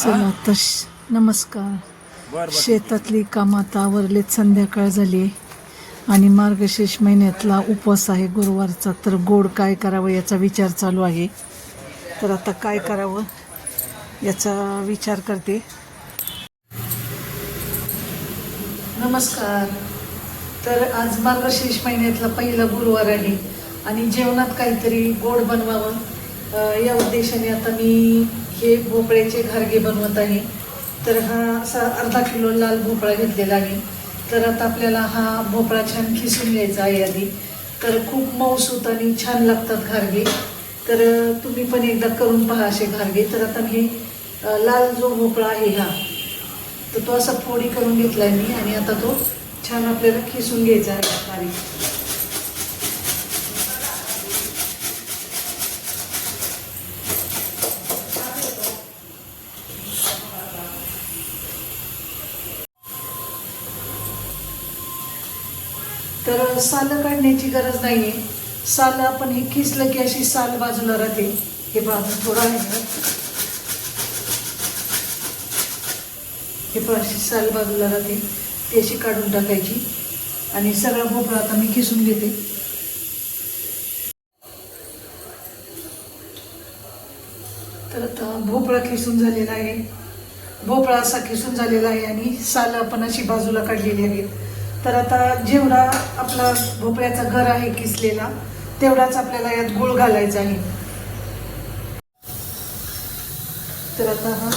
चला तश नमस्कार. शेतातली कामं आता आवरलेत संध्याकाळ झाली. आणि मार्गशीर्ष महिन्यातला उपवास आहे गुरुवारचा तर गोड काय करावं याचा विचार चालू आहे. तर आता काय करावं याचा विचार करते. नमस्कार. तर आज मार्गशीर्ष महिन्यातला पहिला गुरुवार आहे. आणि जेवणात काहीतरी गोड बनवावं या उद्देशाने आता मी हे भोपळ्याचे घारगे बनवत आहे तर हा असा अर्धा किलो लाल भोपळा घेतलेला आहे. तर आता आपल्याला हा भोपळा छान खिसून घ्यायचा आहे आधी. तर खूप मऊसूत आणि छान लागतात घारगे. तर तुम्ही पण एकदा करून पहा असे घारगे. तर आता मी लाल जो भोपळा आहे हा तर तो असा फोडी करून घेतला आहे मी आणि आता तो छान आपल्याला खिसून घ्यायचा आहे. बारीक तर सालं काढण्याची गरज नाही आहे साल आपण हे खिसलं की अशी साल बाजूला राहते. हे बाजू थोडं आहे ना. हे पण अशी साल बाजूला राहते. ती अशी काढून टाकायची. आणि सगळा भोपळा आता मी खिसून घेते. तर आता भोपळा खिसून झालेला आहे. भोपळा असा खिसून झालेला आहे आणि साल आपण अशी बाजूला काढलेली आहेत. तर आता जेवढा आपला भोपळ्याचा घर आहे किसलेला तेवढाच आपल्याला यात गुळ घालायचा आहे. तर आता हा.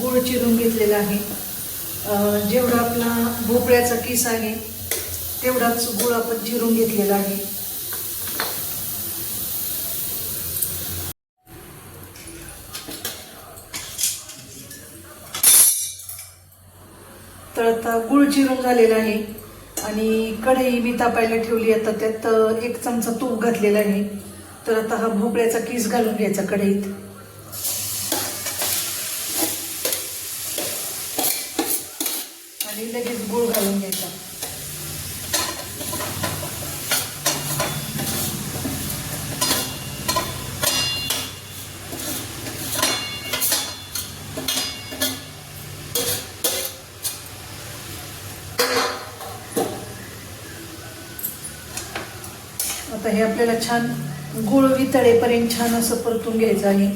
गुळ चिरून घेतलेला आहे. जेवढा आपला भोपळ्याचा किस आहे तेवढाच गुळ आपण चिरून घेतलेला आहे. तर आता गुळ चिरून झालेला आहे. आणि कढई मी तापायला ठेवली आता त्यात एक चमचा तूप घातलेला आहे. तर आता हा भोपळ्याचा किस घालून घ्यायचा कढईत आणि लगेच गुळ घालून घ्यायचा आता हे आपल्याला छान गुळ वितळेपर्यंत छान असं परतून घ्यायचं आहे.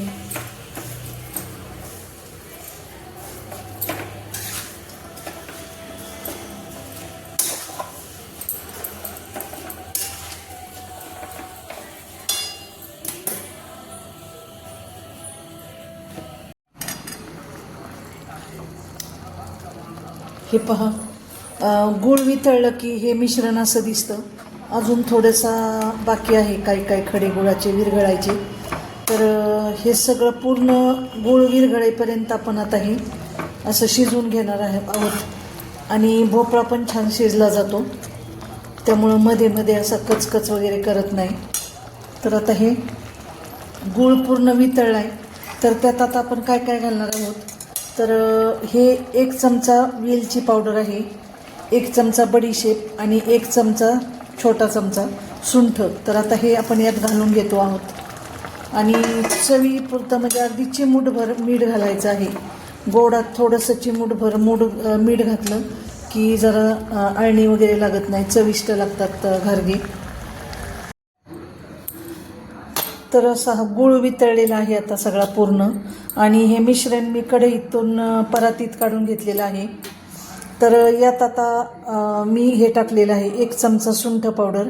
हे पहा गुळ वितळलं की हे मिश्रण असं दिसतं. अजून थोडंसा बाकी आहे काही काही खडे गुळाचे विरघळायचे. तर हे सगळं पूर्ण गुळ विरघळेपर्यंत आपण आता हे असं शिजवून घेणार आहे आहोत. आणि भोपळा पण छान शिजला जातो. त्यामुळं मध्ये मध्ये असा कचकच वगैरे करत नाही. तर आता हे गूळ पूर्ण वितळला आहे तर त्यात आता आपण काय काय घालणार आहोत? तर हे एक चमचा वेलची पावडर आहे. एक चमचा बडीशेप आणि एक चमचा छोटा चमचा सुंठ. तर आता हे आपण यात घालून घेतो आहोत. आणि चवीपुरतं म्हणजे अगदी चिमूटभर मीठ घालायचं आहे. गोडात थोडंसं चिमूटभर मूड मीठ घातलं की जरा अळणी वगैरे लागत नाही चविष्ट लागतात घारगे. तर असा हा गुळ वितळलेला आहे आता सगळा पूर्ण. आणि हे मिश्रण मी कढईतून परातीत काढून घेतलेलं आहे. तर यात आता मी हे टाकलेलं आहे. एक चमचा सुंठ पावडर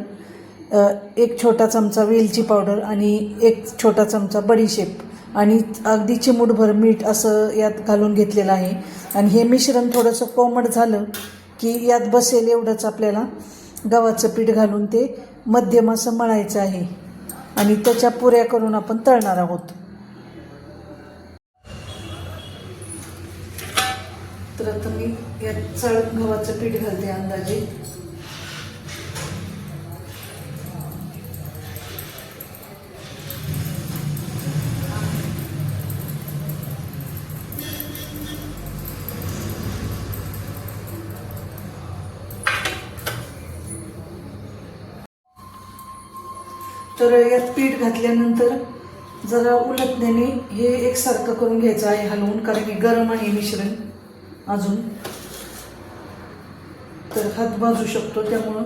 एक छोटा चमचा वेलची पावडर आणि एक छोटा चमचा बडीशेप आणि अगदी चिमूटभर मीठ असं यात घालून घेतलेलं आहे. आणि हे मिश्रण थोडंसं कोमट झालं की यात बसेल एवढंच आपल्याला गव्हाचं पीठ घालून ते मध्यम असं मळायचं आहे. आणि त्याच्या पुऱ्या करून आपण तळणार आहोत. तर आता मी यात चळत गव्हाचं पीठ घालते अंदाजे. तर यात पीठ घातल्यानंतर जरा उलटण्याने हे एकसारखं करून घ्यायचं आहे हलवून कारण की गरम आहे मिश्रण. अजून. तर हात भाजू शकतो त्यामुळं.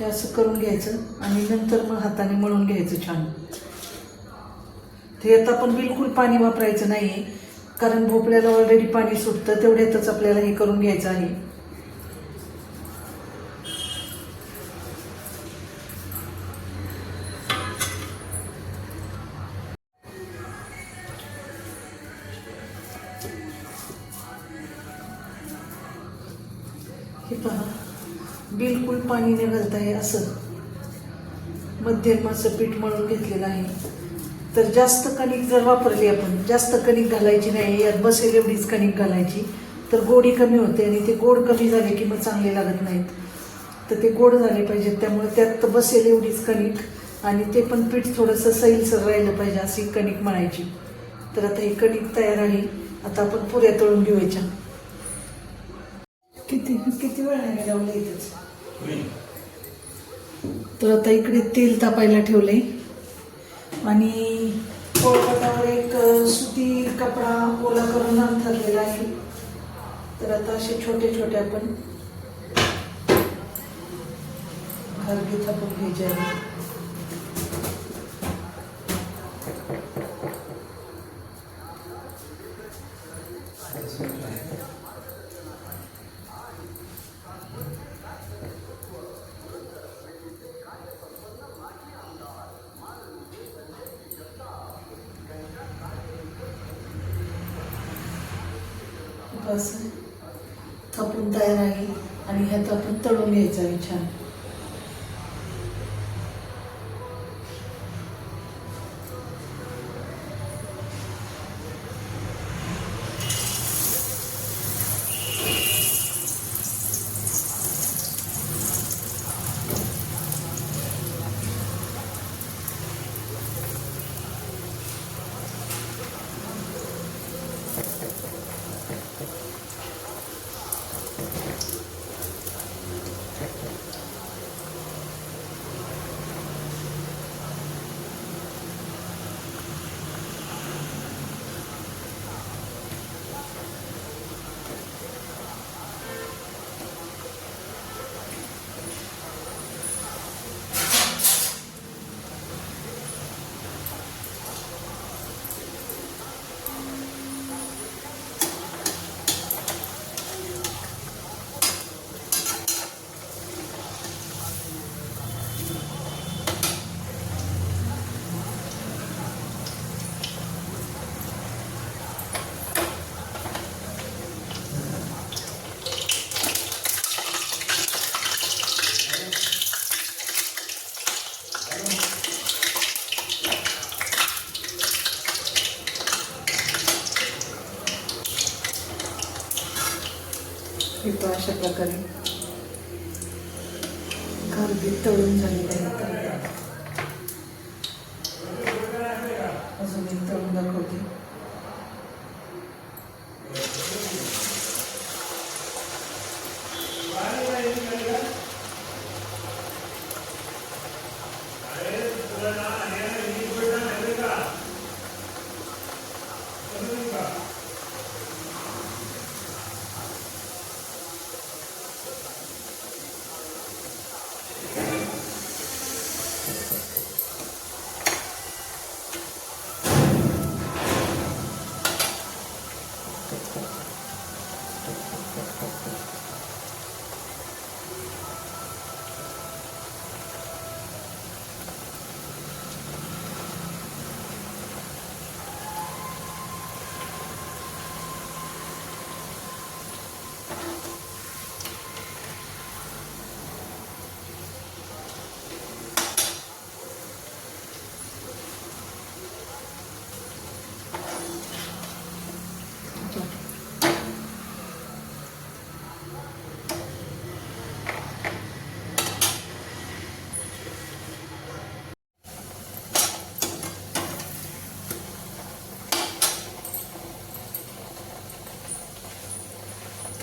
हे असं करून घ्यायचं आणि नंतर मग हाताने मळून घ्यायचं छान. ते आता पण बिलकुल पाणी वापरायचं नाही आहे कारण भोपळ्याला ऑलरेडी पाणी सुटतं तेवढ्यातच आपल्याला हे करून घ्यायचं आहे. बिलकुल पाणी न घालता हे असं. मध्यम असं पीठ मळून घेतलेलं आहे. तर जास्त कणिक जर वापरली आपण जास्त कणिक घालायची नाही यात बसेल एवढीच कणिक घालायची. तर गोडी कमी होते आणि ते गोड कमी झाले की मग चांगले लागत नाहीत. तर ते गोड झाले पाहिजेत त्यामुळे त्यात बसेल एवढीच कणिक आणि ते पण पीठ थोडंसं सैलसर राहिलं पाहिजे अशी कणिक मळायची. तर आता ही कणिक तयार आहे. आता आपण पुऱ्या तळून घेऊयाच्या. किती किती वेळाने लावलं इथेच. तर आता इकडे तेल तापायला ठेवले. आणि पोळपाटावर एक सुती कपडा ओला करून अंथरलेला आहे. तर आता असे छोटे छोटे आपण घरगी थापून घ्यायचे आहे असं थापून तयार आहे आणि ह्या आपण तळून घ्यायचं आहे छान हे तो अशा प्रकारे. घरगे तळून झालेलं आहे अजून एक तळून दाखवते. Thank you.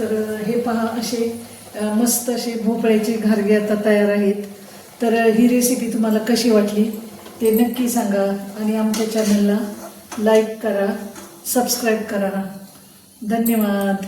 तर हे पहा असे मस्त असे भोपळ्याचे घारगे आता तयार आहेत. तर ही रेसिपी तुम्हाला कशी वाटली ते नक्की सांगा आणि आमच्या चॅनलला लाईक करा सबस्क्राईब करा. धन्यवाद.